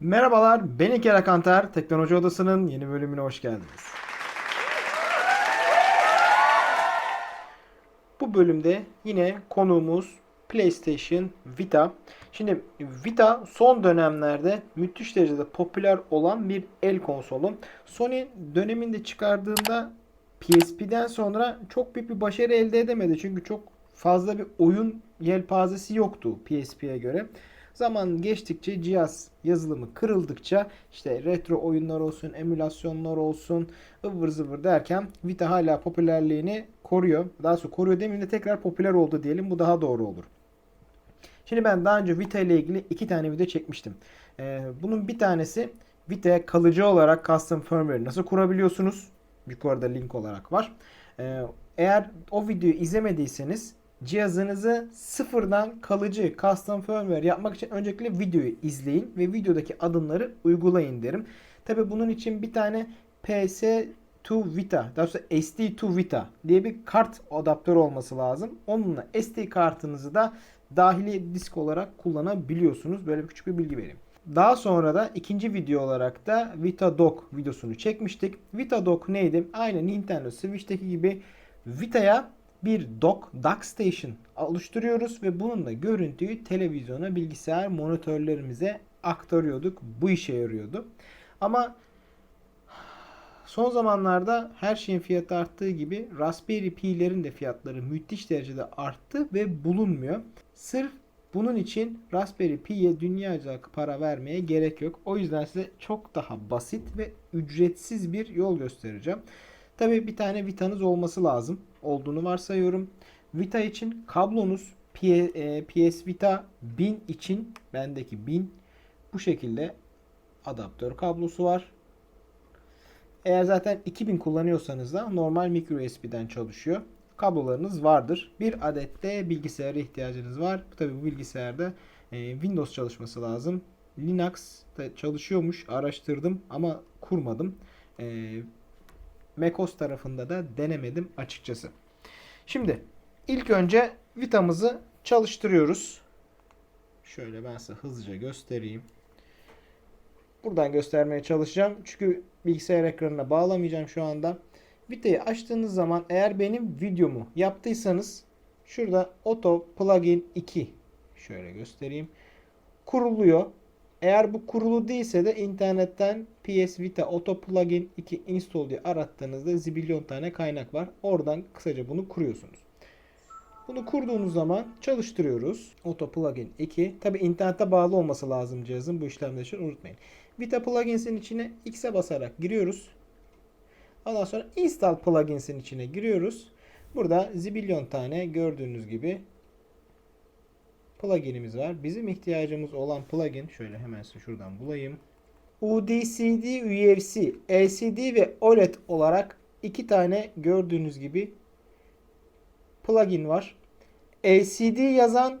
Merhabalar, ben İlker Akantar. Teknoloji Odası'nın yeni bölümüne hoş geldiniz. Bu bölümde yine konuğumuz PlayStation Vita. Şimdi Vita son dönemlerde müthiş derecede popüler olan bir el konsolu. Sony döneminde çıkardığında PSP'den sonra çok büyük bir başarı elde edemedi. Çünkü çok fazla bir oyun yelpazesi yoktu PSP'ye göre. Zaman geçtikçe cihaz yazılımı kırıldıkça işte retro oyunlar olsun, emülasyonlar olsun ıvır zıvır derken Vita hala popülerliğini koruyor. Daha sonra koruyor demeyeyim de tekrar popüler oldu diyelim. Bu daha doğru olur. Şimdi ben daha önce Vita ile ilgili iki tane video çekmiştim. Ee, bunun bir tanesi Vita'ya kalıcı olarak custom firmware nasıl kurabiliyorsunuz? Yukarıda link olarak var. Ee, eğer o videoyu izlemediyseniz cihazınızı sıfırdan kalıcı custom firmware yapmak için öncelikle videoyu izleyin ve videodaki adımları uygulayın derim. Tabi bunun için bir tane PS2 Vita, daha doğrusu SD2 Vita diye bir kart adaptörü olması lazım. Onunla SD kartınızı da dahili disk olarak kullanabiliyorsunuz. Böyle bir küçük bir bilgi vereyim. Daha sonra da ikinci video olarak da Vita Dock videosunu çekmiştik. Vita Dock neydi? Aynı Nintendo Switch'teki gibi Vita'ya bir dock, dock station oluşturuyoruz ve bununla görüntüyü televizyona, bilgisayar monitörlerimize aktarıyorduk. Bu işe yarıyordu. Ama son zamanlarda her şeyin fiyatı arttığı gibi Raspberry Pi'lerin de fiyatları müthiş derecede arttı ve bulunmuyor. Sırf bunun için Raspberry Pi'ye dünyaca para vermeye gerek yok. O yüzden size çok daha basit ve ücretsiz bir yol göstereceğim. Tabii bir tane Vita'nız olması lazım. Olduğunu varsayıyorum. Vita için kablonuz PS Vita 1000 için bendeki 1000 bu şekilde adaptör kablosu var. Eğer zaten 2000 kullanıyorsanız da normal micro USB'den çalışıyor. Kablolarınız vardır. Bir adet de bilgisayara ihtiyacınız var. Tabi bu bilgisayarda e, Windows çalışması lazım. Linux çalışıyormuş. Araştırdım ama kurmadım. MacOS tarafında da denemedim açıkçası. Şimdi ilk önce Vita'mızı çalıştırıyoruz. Şöyle ben size hızlıca göstereyim. Buradan göstermeye çalışacağım. Çünkü bilgisayar ekranına bağlamayacağım şu anda. Vita'yı açtığınız zaman eğer benim videomu yaptıysanız şurada Auto Plugin 2 şöyle göstereyim. Kuruluyor. Eğer bu kurulu değilse de internetten PS Vita Auto Plugin 2 install diye arattığınızda zibilyon tane kaynak var. Oradan kısaca bunu kuruyorsunuz. Bunu kurduğunuz zaman çalıştırıyoruz. Auto Plugin 2. Tabi internete bağlı olması lazım cihazın bu işlemler için unutmayın. Vita Plugins'in içine X'e basarak giriyoruz. Ondan sonra Install Plugins'in içine giriyoruz. Burada zibilyon tane gördüğünüz gibi pluginimiz var. Bizim ihtiyacımız olan plugin şöyle hemen size şuradan bulayım. UDCD, UFC, LCD ve OLED olarak iki tane gördüğünüz gibi plugin var. LCD yazan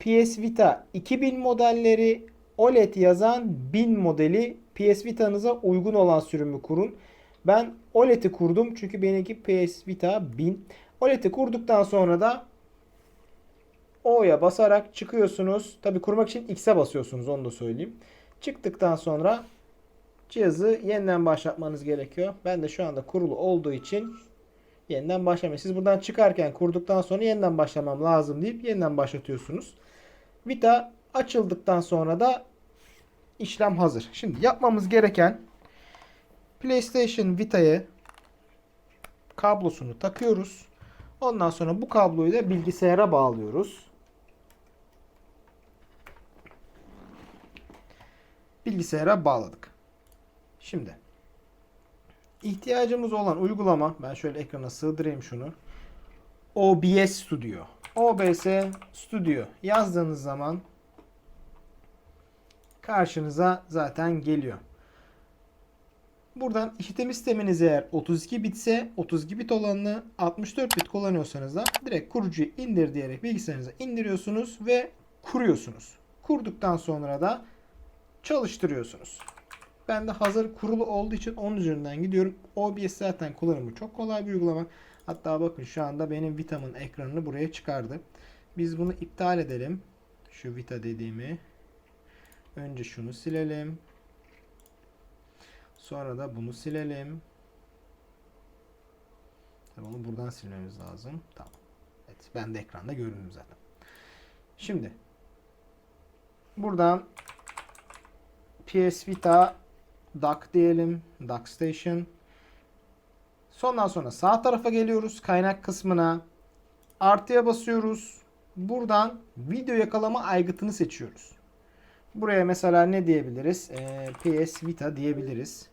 PS Vita 2000 modelleri, OLED yazan 1000 modeli PS Vita'nıza uygun olan sürümü kurun. Ben OLED'i kurdum çünkü benimki PS Vita 1000. OLED'i kurduktan sonra da O'ya basarak çıkıyorsunuz. Tabi kurmak için X'e basıyorsunuz onu da söyleyeyim. Çıktıktan sonra cihazı yeniden başlatmanız gerekiyor. Ben de şu anda kurulu olduğu için yeniden başlamayın. Siz buradan çıkarken kurduktan sonra yeniden başlamam lazım deyip yeniden başlatıyorsunuz. Vita açıldıktan sonra da işlem hazır. Şimdi yapmamız gereken PlayStation Vita'ya kablosunu takıyoruz. Ondan sonra bu kabloyu da bilgisayara bağlıyoruz. Bilgisayara bağladık. Şimdi ihtiyacımız olan uygulama ben şöyle ekrana sığdırayım şunu. OBS Studio. OBS Studio yazdığınız zaman karşınıza zaten geliyor. Buradan işletim sisteminiz eğer 32 bitse 32 bit olanını 64 bit kullanıyorsanız da direkt kurucuyu indir diyerek bilgisayarınıza indiriyorsunuz ve kuruyorsunuz. Kurduktan sonra da çalıştırıyorsunuz. Ben de hazır kurulu olduğu için onun üzerinden gidiyorum. OBS zaten kullanımı çok kolay bir uygulama. Hatta bakın şu anda benim Vita'mın ekranını buraya çıkardı. Biz bunu iptal edelim. Şu Vita dediğimi. Önce şunu silelim. Sonra da bunu silelim. Tabii onu buradan silmemiz lazım. Tamam. Evet, ben de ekranda göründüm zaten. Şimdi buradan PS Vita Dock diyelim. Dock Station. Sondan sonra sağ tarafa geliyoruz. Kaynak kısmına. Artıya basıyoruz. Buradan video yakalama aygıtını seçiyoruz. Buraya mesela ne diyebiliriz? Ee, PS Vita diyebiliriz.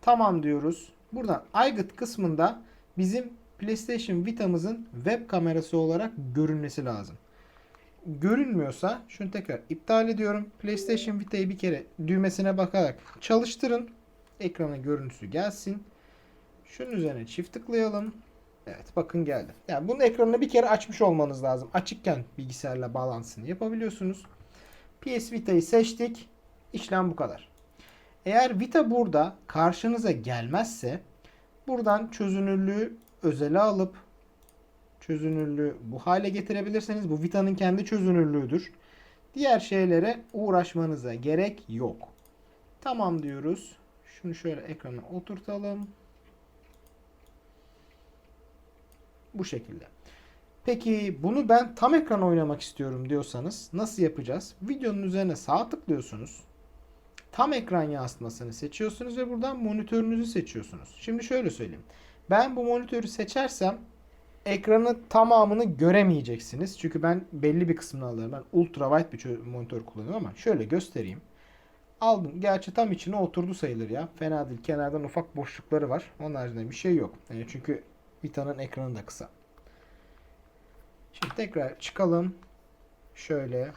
Tamam diyoruz. Buradan aygıt kısmında bizim PlayStation Vita'mızın web kamerası olarak görünmesi lazım. Görünmüyorsa şunu tekrar iptal ediyorum. PlayStation Vita'yı bir kere düğmesine bakarak çalıştırın. Ekrana görüntüsü gelsin. Şunun üzerine çift tıklayalım. Evet bakın geldi. Yani bunun ekranını bir kere açmış olmanız lazım. Açıkken bilgisayarla bağlantısını yapabiliyorsunuz. PS Vita'yı seçtik. İşlem bu kadar. Eğer Vita burada karşınıza gelmezse buradan çözünürlüğü özele alıp çözünürlüğü bu hale getirebilirseniz bu Vita'nın kendi çözünürlüğüdür. Diğer şeylere uğraşmanıza gerek yok. Tamam diyoruz. Şunu şöyle ekrana oturtalım. Bu şekilde. Peki bunu ben tam ekran oynamak istiyorum diyorsanız nasıl yapacağız? Videonun üzerine sağ tıklıyorsunuz. Tam ekran yansıtmasını seçiyorsunuz ve buradan monitörünüzü seçiyorsunuz. Şimdi şöyle söyleyeyim. Ben bu monitörü seçersem ekranı tamamını göremeyeceksiniz. Çünkü ben belli bir kısmını alırım. Ben ultra wide bir monitör kullanıyorum ama şöyle göstereyim. Aldım. Gerçi tam içine oturdu sayılır ya. Fena değil. Kenardan ufak boşlukları var. Onun haricinde bir şey yok. Yani çünkü Vita'nın ekranı da kısa. Şimdi tekrar çıkalım. Şöyle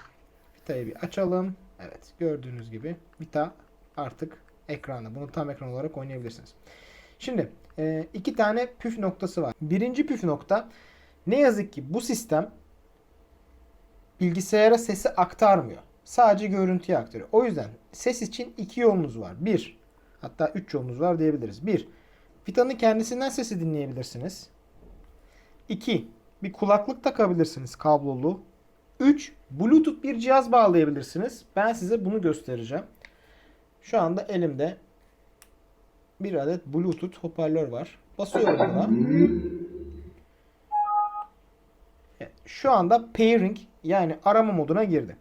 Vita'yı bir açalım. Evet gördüğünüz gibi Vita artık ekranda. Bunu tam ekran olarak oynayabilirsiniz. Şimdi e, iki tane püf noktası var. Birinci püf nokta ne yazık ki bu sistem bilgisayara sesi aktarmıyor. Sadece görüntüyü aktarıyor. O yüzden ses için iki yolunuz var. Bir, hatta üç yolunuz var diyebiliriz. Bir, Vita'nın kendisinden sesi dinleyebilirsiniz. İki, bir kulaklık takabilirsiniz kablolu. 3. Bluetooth bir cihaz bağlayabilirsiniz. Ben size bunu göstereceğim. Şu anda elimde bir adet Bluetooth hoparlör var. Basıyorum buna. Evet, şu anda pairing yani arama moduna girdi.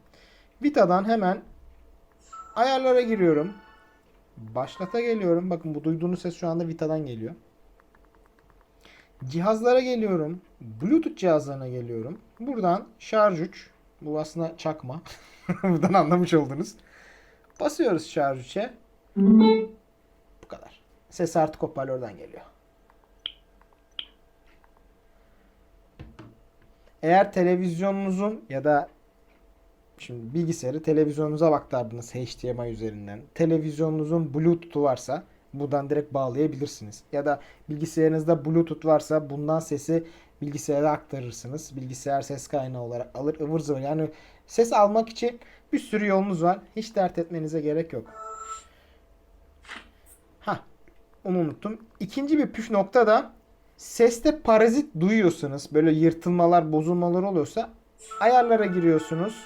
Vita'dan hemen ayarlara giriyorum. Başlata geliyorum. Bakın bu duyduğunuz ses şu anda Vita'dan geliyor. Cihazlara geliyorum. Bluetooth cihazlarına geliyorum. Buradan şarj 3. Bu aslında çakma. Buradan anlamış oldunuz. Basıyoruz şarj 3'e. Ses artık hoparlörden geliyor. Eğer televizyonunuzun ya da şimdi bilgisayarı televizyonunuza baktırdınız HDMI üzerinden. Televizyonunuzun Bluetooth'u varsa buradan direkt bağlayabilirsiniz. Ya da bilgisayarınızda Bluetooth varsa bundan sesi bilgisayara aktarırsınız. Bilgisayar ses kaynağı olarak alır ıvır zıvır. Yani ses almak için bir sürü yolunuz var. Hiç dert etmenize gerek yok. Ha, onu unuttum. İkinci bir püf nokta da seste parazit duyuyorsanız böyle yırtılmalar, bozulmalar oluyorsa ayarlara giriyorsunuz.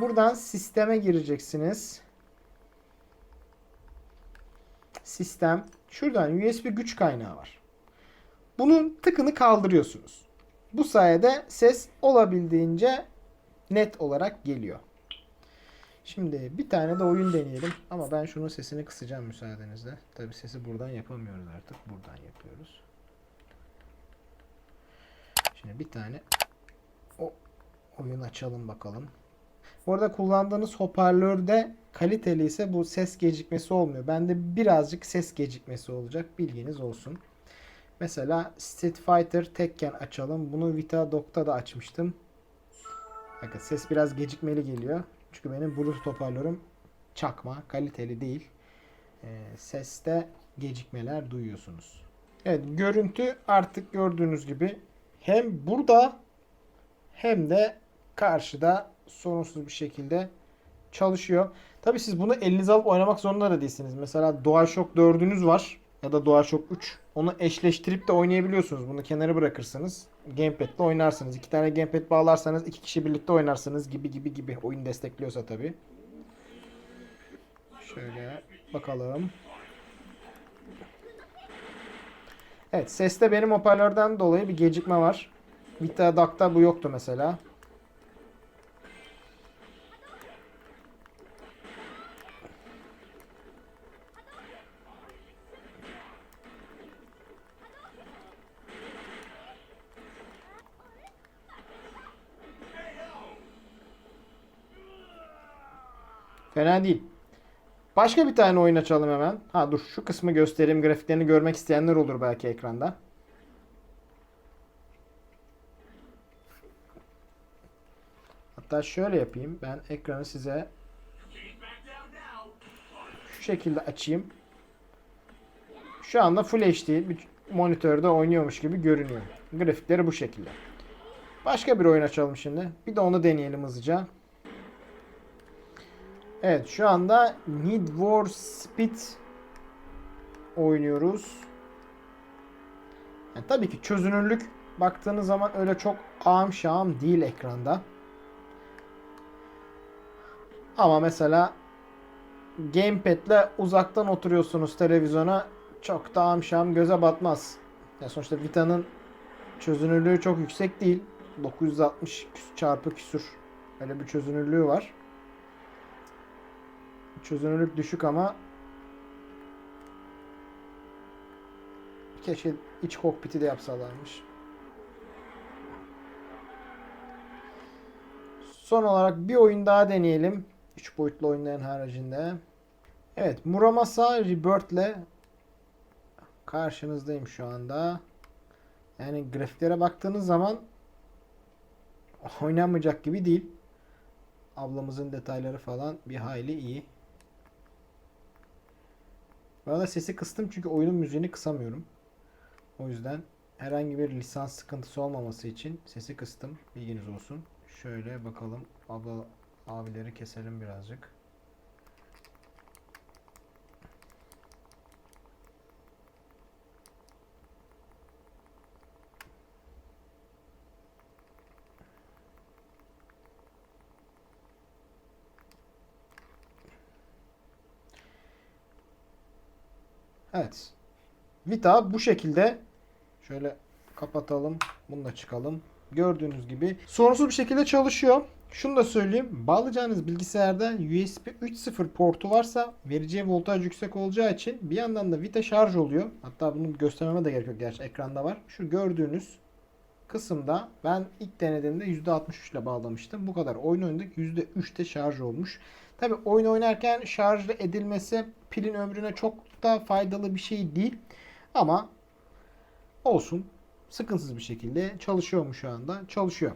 Buradan sisteme gireceksiniz. Sistem. Şuradan USB güç kaynağı var. Bunun tıkını kaldırıyorsunuz. Bu sayede ses olabildiğince net olarak geliyor. Şimdi bir tane de oyun deneyelim. Ama ben şunun sesini kısacağım müsaadenizle. Tabi sesi buradan yapamıyoruz artık. Buradan yapıyoruz. Şimdi bir tane o oyun açalım bakalım. Bu arada kullandığınız hoparlörde kaliteli ise bu ses gecikmesi olmuyor. Bende birazcık ses gecikmesi olacak. Bilginiz olsun. Mesela Street Fighter tekken açalım. Bunu Vita Dock'ta da açmıştım. Bakın ses biraz gecikmeli geliyor. Çünkü benim Bluetooth hoparlörüm çakma, kaliteli değil. Ee, seste gecikmeler duyuyorsunuz. Evet, görüntü artık gördüğünüz gibi hem burada hem de karşıda sorunsuz bir şekilde çalışıyor. Tabii siz bunu elinize alıp oynamak zorunda da değilsiniz. Mesela DualShock 4'ünüz var ya da DualShock 3. Onu eşleştirip de oynayabiliyorsunuz. Bunu kenara bırakırsınız. Gamepad ile oynarsınız. İki tane gamepad bağlarsanız iki kişi birlikte oynarsınız gibi gibi gibi. Oyun destekliyorsa tabii. Şöyle bakalım. Evet seste benim hoparlörden dolayı bir gecikme var. Vita DAC'ta bu yoktu mesela. Fena değil. Başka bir tane oyun açalım hemen. Ha dur şu kısmı göstereyim. Grafiklerini görmek isteyenler olur belki ekranda. Hatta şöyle yapayım. Ben ekranı size şu şekilde açayım. Şu anda Full HD bir monitörde oynuyormuş gibi görünüyor. Grafikleri bu şekilde. Başka bir oyun açalım şimdi. Bir de onu deneyelim hızlıca. Evet şu anda Need for Speed oynuyoruz. Yani tabii ki çözünürlük baktığınız zaman öyle çok ağım şahım değil ekranda. Ama mesela gamepad'le uzaktan oturuyorsunuz televizyona çok da ağım şahım göze batmaz. Ya sonuçta Vita'nın çözünürlüğü çok yüksek değil. 960 küs- çarpı küsür öyle bir çözünürlüğü var. Çözünürlük düşük ama keşke iç kokpiti de yapsalarmış. Son olarak bir oyun daha deneyelim. 3 boyutlu oyunların haricinde. Evet, Muramasa Rebirth'le karşınızdayım şu anda. Yani grafiklere baktığınız zaman oynanmayacak gibi değil. Ablamızın detayları falan bir hayli iyi. Bu arada sesi kıstım çünkü oyunun müziğini kısamıyorum. O yüzden herhangi bir lisans sıkıntısı olmaması için sesi kıstım. Bilginiz olsun. Şöyle bakalım. Abla abileri keselim birazcık. Evet. Vita bu şekilde şöyle kapatalım. Bunu da çıkalım. Gördüğünüz gibi sorunsuz bir şekilde çalışıyor. Şunu da söyleyeyim. Bağlayacağınız bilgisayarda USB 3.0 portu varsa vereceği voltaj yüksek olacağı için bir yandan da Vita şarj oluyor. Hatta bunu göstermeme de gerek yok. Gerçi ekranda var. Şu gördüğünüz kısımda ben ilk denediğimde %63 ile bağlamıştım. Bu kadar. Oyun oynadık. %3'te şarj olmuş. Tabi oyun oynarken şarj edilmesi pilin ömrüne da faydalı bir şey değil. Ama olsun. Sıkıntısız bir şekilde çalışıyor mu şu anda? Çalışıyor.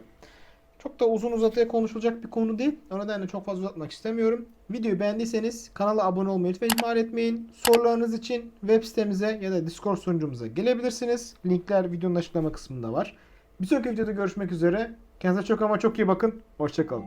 Çok da uzun uzatıya konuşulacak bir konu değil. O nedenle çok fazla uzatmak istemiyorum. Videoyu beğendiyseniz kanala abone olmayı lütfen ihmal etmeyin. Sorularınız için web sitemize ya da Discord sunucumuza gelebilirsiniz. Linkler videonun açıklama kısmında var. Bir sonraki videoda görüşmek üzere. Kendinize çok ama çok iyi bakın. Hoşçakalın.